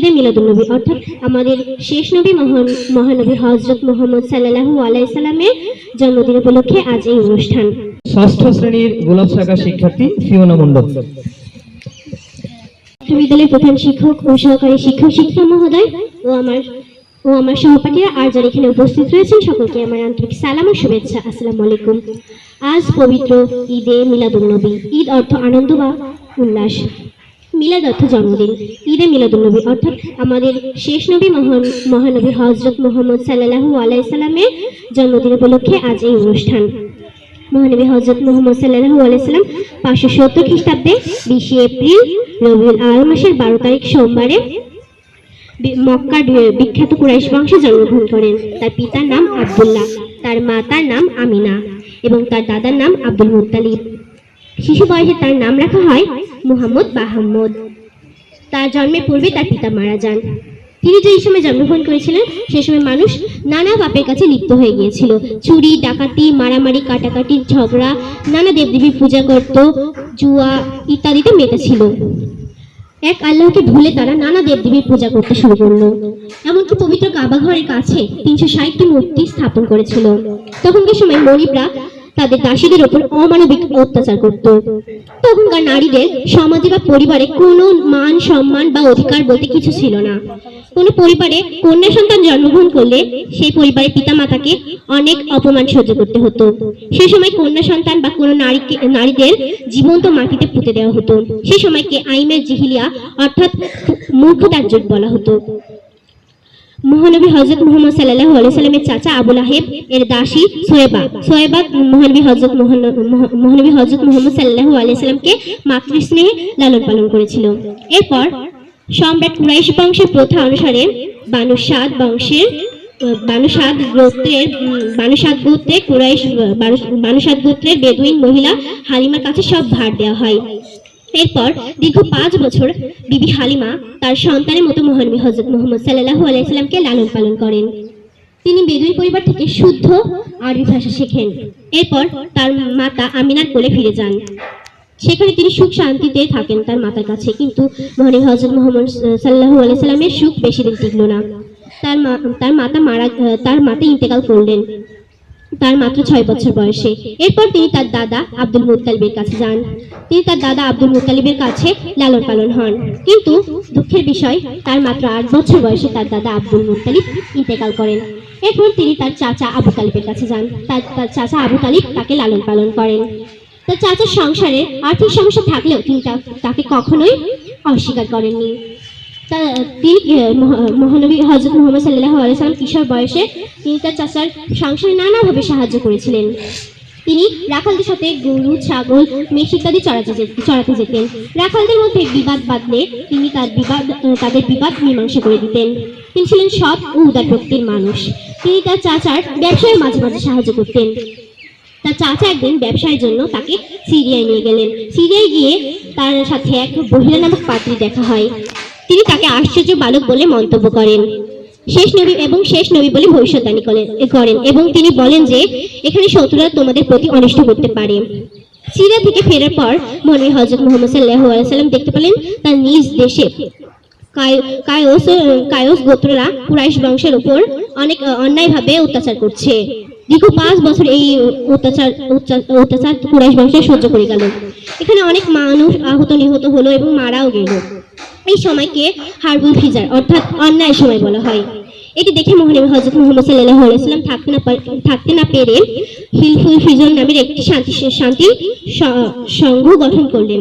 ঈদে মিলাদুন্নবী অর্থাৎ আমাদের শেষ নবী মহান মহানবী হজরত মোহাম্মদ সাল্লাহু আলাইসাল্লামের জন্মদিন উপলক্ষে আজ এই অনুষ্ঠান। ষষ্ঠ শ্রেণির গোলাপ শাখা শিক্ষার্থী ফিওনা মণ্ডল। উচ্চ বিদ্যালয়ের প্রধান শিক্ষক ও সহকারী শিক্ষক শিক্ষিকা মহোদয় ও আমার ও আমার সহপাঠীরা আর যারা এখানে উপস্থিত রয়েছেন সকলকে আমার আন্তরিক সালাম ও শুভেচ্ছা। আসসালামু আলাইকুম। আজ পবিত্র ঈদে মিলাদুন্নবী ঈদ অর্থ আনন্দ বা উল্লাস। মিলাদ অর্থ জন্মদিন। ঈদে মিলাদুন্নবী, অর্থাৎ আমাদের শেষ নবী মহান মহানবী হজরত মোহাম্মদ সাল্লাহু আলাইসাল্লামের জন্মদিন উপলক্ষে আজ এই অনুষ্ঠান। মহানবী হজরত মোহাম্মদ সাল্লাহু আলাইসাল্লাম পাঁচশো সত্তর খ্রিস্টাব্দে বিশে এপ্রিল রবিউল আল মাসের বারো তারিখ সোমবারে মক্কার বিখ্যাত কুরাইশ বংশে জন্মগ্রহণ করেন। তার পিতার নাম আব্দুল্লাহ, তার মাতার নাম আমিনা এবং তার দাদার নাম আব্দুল মুত্তালিব। শিশু বয়সে তার নাম রাখা হয় মুহাম্মদ বাহাম্মদ তার জন্মের পূর্বে তার পিতা মারা যান। তিনি যেই সময় জন্মগ্রহণ করেছিলেন, সে সময় মানুষ নানা পাপের কাছে লিপ্ত হয়ে গিয়েছিল। চুরি, ডাকাতি, মারামারি, কাটাকাটি, ঝগড়া, নানা দেবদেবীর পূজা করত, জুয়া ইত্যাদিতে মেতেছিল এক আল্লাহকে ভুলে তারা নানা দেবদেবীর পূজা করতে শুরু করল। এমনকি পবিত্র কাবা ঘরের কাছে তিনশো ষাটটি মূর্তি স্থাপন করেছিল। তখনকার সময় মনিবরা তাদের দাসীদের ওপর অমানবিক অত্যাচার করত। তখনকার নারীদের, সমাজে বা পরিবারে কোনো মান সম্মান বা অধিকার বলতে কিছু ছিল না। কোনো পরিবারে কন্যা সন্তান জন্মগ্রহণ করলে সেই পরিবারের পিতামাতাকে অনেক অপমান সহ্য করতে হতো। সে সময় কন্যা সন্তান বা কোনো নারীকে, নারীদের জীবন্ত মাটিতে পুঁতে দেওয়া হতো। সে সময়কে আইমের জিহিলিয়া অর্থাৎ মূর্খতার যুগ বলা হতো। মহানবী হজরত মুহাম্মদ আলাইহি সাল্লামের চাচা আবুল আহেব এর দাসী সোয়েবা সোয়েবা মহানবী হজরত মহানবী হজরত মুহাম্মদ সাল্লাল্লাহু আলাইহি সাল্লামকে মাতৃস্নেহে লালন পালন করেছিল। এরপর সম্রাট কুরাইশ বংশের প্রথা অনুসারে বানুসাদ বংশের বানুসাদ গোত্রের বানুসাদ গোত্রে কুরাইশ বানুসাদ গোত্রের বেদুইন মহিলা হালিমার কাছে সব ভার দেওয়া হয়। এরপর দীর্ঘ পাঁচ বছর বিবি হালিমা তার সন্তানের মতো মহানবী হজরত মোহাম্মদ সাল্লাহু আলাইসাল্লামকে লালন পালন করেন। তিনি বেদুইন পরিবার থেকে শুদ্ধ আরবি ভাষা শেখেন। এরপর তার মাতা আমিনার কোলে ফিরে যান। সেখানে তিনি সুখ শান্তিতে থাকেন তার মাতার কাছে, কিন্তু মহানবী হজরত মোহাম্মদ সাল্লাহু আলাইসাল্লামের সুখ বেশি দিন টিকল না। তার মা, তার মাতা মারা, তার মাতা ইন্তেকাল করলেন। তার মাত্র ছয় বছর বয়সে। এরপর তিনি তার দাদা আব্দুল মুত্তালিবের কাছে যান। তিনি তার দাদা আব্দুল মুত্তালিবের কাছে লালন পালন হন। কিন্তু দুঃখের বিষয়, তার মাত্র আট বছর বয়সে তার দাদা আব্দুল মুত্তালিব ইন্তেকাল করেন। এরপর তিনি তার চাচা আবু তালিবের কাছে যান। তার তার চাচা আবু তালিব তাকে লালন পালন করেন। তার চাচার সংসারে আর্থিক সমস্যা থাকলেও তিনি তাকে কখনোই অস্বীকার করেননি। মহানবী হজরত মোহাম্মদ সাল্লাহ আলাইসালাম কিশোর বয়সে তিনি তার চাচার সংসারে নানাভাবে সাহায্য করেছিলেন। তিনি রাখালদের সাথে গরু, ছাগল, মেষ ইত্যাদি চড়াতে চড়াতে যেতেন। রাখালদের মধ্যে বিবাদ বাঁধলে তিনি তার বিবাদ তাদের বিবাদ মীমাংসা করে দিতেন। তিনি ছিলেন সৎ ও উদার প্রকৃতির মানুষ। তিনি তার চাচার ব্যবসায় মাঝে মাঝে সাহায্য করতেন। তার চাচা একদিন ব্যবসার জন্য তাকে সিরিয়ায় নিয়ে গেলেন। সিরিয়ায় গিয়ে তার সাথে এক বহিরা নামক পাত্রী দেখা হয়। তিনি তাকে আশ্চর্য বালক বলে মন্তব্য করেন। শেষ নবী এবং শেষ নবী বলে ভবিষ্যৎবাণী করেন এবং তিনি বলেন যে, এখানে শত্রুরা তোমাদের প্রতি অনিষ্ট করতে পারে। সিরিয়া থেকে ফেরার পর মনে হজরত মোহাম্মদ সাল্লাহ আলাইসাল্লাম দেখতে পেলেন তার নিজ দেশে কায়- কায়স কায়স গোত্ররা কুরাইশ বংশের উপর অনেক অন্যায়ভাবে অত্যাচার করছে। দীর্ঘ পাঁচ বছর এই অত্যাচার- অত্যাচার কুরাইশ বংশে সহ্য করে গেল। এখানে অনেক মানুষ আহত নিহত হলো এবং মারাও গেল। এই সময়কে হারবুল ফিজার, অর্থাৎ অন্যায় সময় বলা হয়। এটি দেখে মহানবী হজরত মোহাম্মদ সাল্লাহ আলাইসাল্লাম থাকতে না থাকতে না পেরে হিলফুল ফিজন নামের একটি শান্তি শান্তি সংঘ গঠন করলেন।